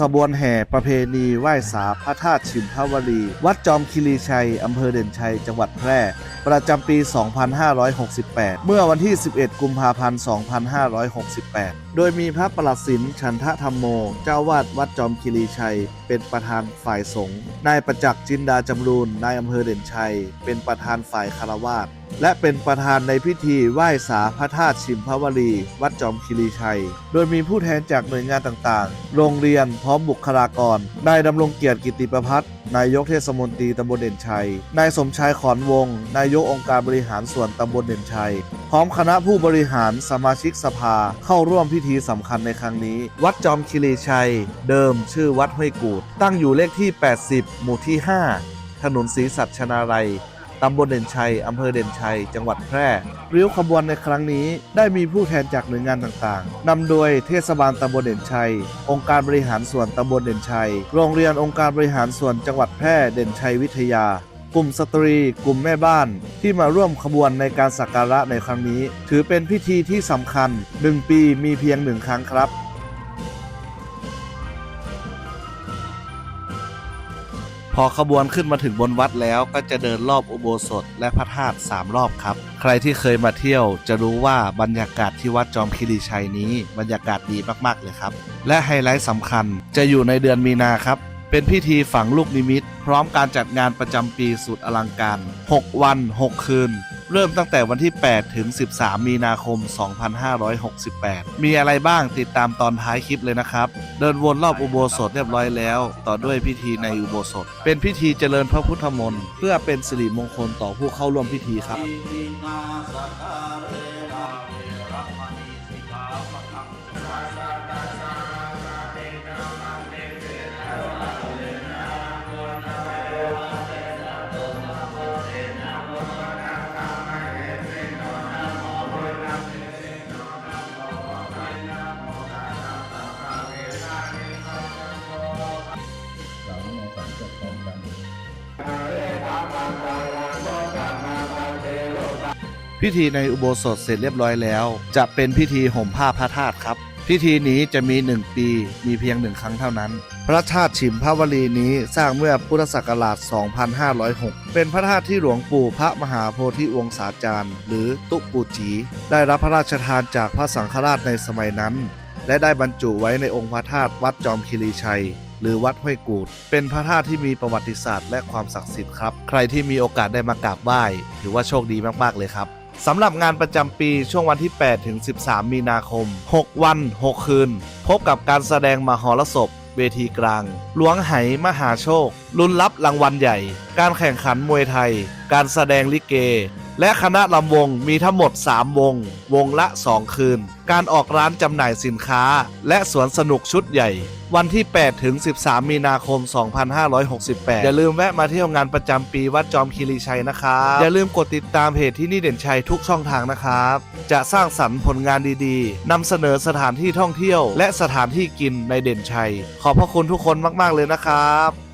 ขบวนแห่ประเพณีไหว้สาพระธาตุชิมพาวลีวัดจอมคีรีชัย อำเภอเด่นชัย จังหวัดแพร่ ประจำปี 2568 เมื่อวันที่ 11 กุมภาพันธ์ 2568 โดยมีพระประหลัดสินฉันทะธรรมโม เจ้าวาดวัดจอมคีรีชัย เป็นประธานฝ่ายสงฆ์ นายประจักษ์จินดาจำรูน นายอำเภอเด่นชัย เป็นประธานฝ่ายคารวาส และเป็นประธานในพิธีไหว้สาพระธาตุชิมพวลีวัดจอมคีรีชัย โดยมีผู้แทนจากหน่วยงานต่างๆ โรงเรียนพร้อมบุคลากร นายดำรงเกียรติกิติประพัฒน์นายกเทศมนตรีตำบลเด่นชัย นายสมชายขอนวง นายกองค์การบริหารส่วนตำบลเด่นชัย พร้อมคณะผู้บริหารสมาชิกสภาเข้าร่วมพิธีสำคัญในครั้งนี้ วัดจอมคีรีชัย เดิมชื่อวัดห้วยกูด ตั้งอยู่เลขที่ 80 หมู่ที่ 5 ถนนศรีสัชนาลัย ตำบลเด่นชัย อำเภอเด่นชัย จังหวัดแพร่ริ้วขบวนในครั้งนี้ได้มีผู้แทนจากหน่วยงานต่างๆนำโดยเทศบาลตำบลเด่นชัย องค์การบริหารส่วนตำบลเด่นชัย โรงเรียนองค์การบริหารส่วนจังหวัดแพร่เด่นชัยวิทยากลุ่มสตรี กลุ่มแม่บ้าน ที่มาร่วมขบวนในการสักการะในครั้งนี้ ถือเป็นพิธีที่สำคัญ 1 ปีมีเพียงหนึ่งครั้งครับ พอขบวนขึ้นมาถึงบนวัดแล้วก็จะเดินรอบอุโบสถและพระธาตุสามรอบครับ ใครที่เคยมาเที่ยวจะรู้ว่าบรรยากาศที่วัดจอมคีรีชัยนี้บรรยากาศดีมากๆเลยครับ และไฮไลท์สำคัญจะอยู่ในเดือนมีนาครับ เป็นพิธีฝังลูกนิมิต พร้อมการจัดงานประจำปีสุดอลังการ 6 วัน 6 คืน เริ่มตั้งแต่วันที่ 8 ถึง 13 มีนาคม 2568 มีอะไรบ้างติดตามตอนท้ายคลิปเลยนะครับ เดินวนรอบอุโบสถเรียบร้อยแล้ว ต่อด้วยพิธีในอุโบสถ เป็นพิธีเจริญพระพุทธมนต์ เพื่อเป็นสิริมงคลต่อผู้เข้าร่วมพิธีครับ พิธีในอุโบสถเสร็จเรียบร้อยแล้ว จะเป็นพิธีห่มผ้าพระธาตุครับ พิธีนี้จะมี 1 ปีมีเพียงหนึ่งครั้งเท่านั้น พระธาตุฉิมพระวลีนี้สร้างเมื่อพุทธศักราช 2506 เป็นพระธาตุที่หลวงปู่พระมหาโพธิวงศาจารย์ หรือตุปูจี ได้รับพระราชทานจากพระสังฆราชในสมัยนั้น และได้บรรจุไว้ในองค์พระธาตุวัดจอมคีรีชัยหรือวัดห้วยกูด เป็นพระธาตุที่มีประวัติศาสตร์และความศักดิ์สิทธิ์ครับ ใครที่มีโอกาสได้มากราบไหว้ ถือว่าโชคดีมาก ๆ เลยครับ สำหรับงานประจำปีช่วงวันที่ 8 ถึง 13 มีนาคม 6 วัน 6 คืน พบกับการแสดงมหรสพ เวทีกลาง หลวงไหมหาโชค ลุ้นรับรางวัลใหญ่ การแข่งขันมวยไทย การแสดงลิเก และคณะลำวงมีทั้งหมด 3 วง วงละ 2 คืน การออกร้านจำหน่ายสินค้า และสวนสนุกชุดใหญ่ วันที่ 8 ถึง 13 มีนาคม 2568 อย่าลืมแวะมาเที่ยวงานประจำปีวัดจอมคีรีชัยนะครับ อย่าลืมกดติดตามเพจที่นี่เด่นชัยทุกช่องทางนะครับ จะสร้างสรรค์ผลงานดีๆนำเสนอสถานที่ท่องเที่ยว และสถานที่กินในเด่นชัย ขอบพระคุณทุกคนมาก ๆ เลยนะครับ